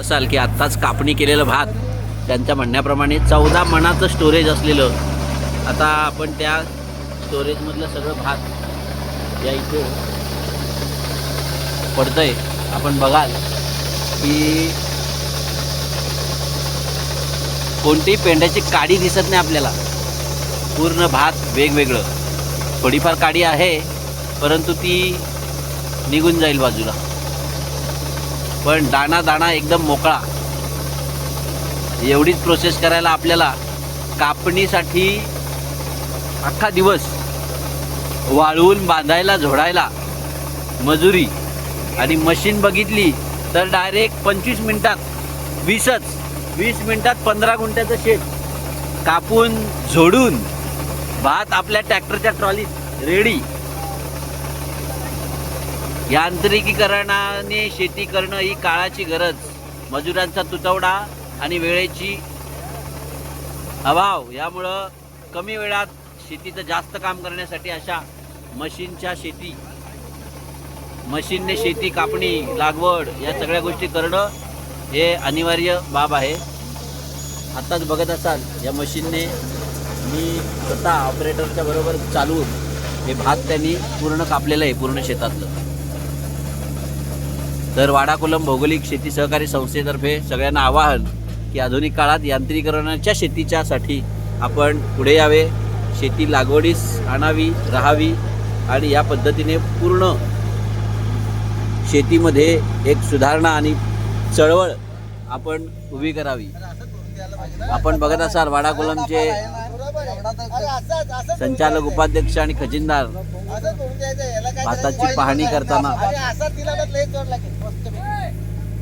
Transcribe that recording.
असाल की आत्ताच कापणी केलेलं भात त्यांच्या म्हणण्याप्रमाणे चौदा मणाचं स्टोरेज असलेलं. आता आपण त्या स्टोरेजमधलं सगळं भात या इथे पडतंय. आपण बघाल की कोणतीही पेंड्याची काडी दिसत नाही आपल्याला. पूर्ण भात वेगवेगळं. थोडीफार काडी आहे परंतु ती निघून जाईल बाजूला. पण दाणा दाणा एकदम मोकळा. एवढीच प्रोसेस करायला आपल्याला कापणीसाठी अख्खा दिवस वाळवून बांधायला झोडायला मजुरी आणि मशीन बघितली तर डायरेक्ट पंचवीस मिनटात वीसच वीस मिनटात पंधरा गुंठ्याचं शेत कापून झोडून भात आपल्या ट्रॅक्टरच्या ट्रॉलीत रेडी यांत्रिकीकरणाने शेती करणं ही काळाची गरज. मजुरांचा तुटवडा आणि वेळेची अभाव यामुळं कमी वेळात शेतीचं जास्त काम करण्यासाठी अशा मशीनच्या शेती मशीनने शेती कापणी लागवड या सगळ्या गोष्टी करणं हे अनिवार्य बाब आहे. आत्ताच बघत असाल या मशीनने मी स्वतः ऑपरेटरच्या बरोबर चालवून हे भात त्यांनी पूर्ण कापलेलं आहे पूर्ण शेतातलं. तर वाडाकुलम भौगोलिक शेती सहकारी संस्थेतर्फे सगळ्यांना आवाहन की आधुनिक काळात यांत्रिकरणाच्या शेतीच्यासाठी आपण पुढे यावे शेती लागवडीस आणावी राहावी आणि या पद्धतीने पूर्ण शेतीमध्ये एक सुधारणा आणि चळवळ आपण उभी करावी. आपण बघत असाल वाडाकुलमचे संचालक उपाध्यक्ष आणि खजिनदार. भाताची पाहणी करताना.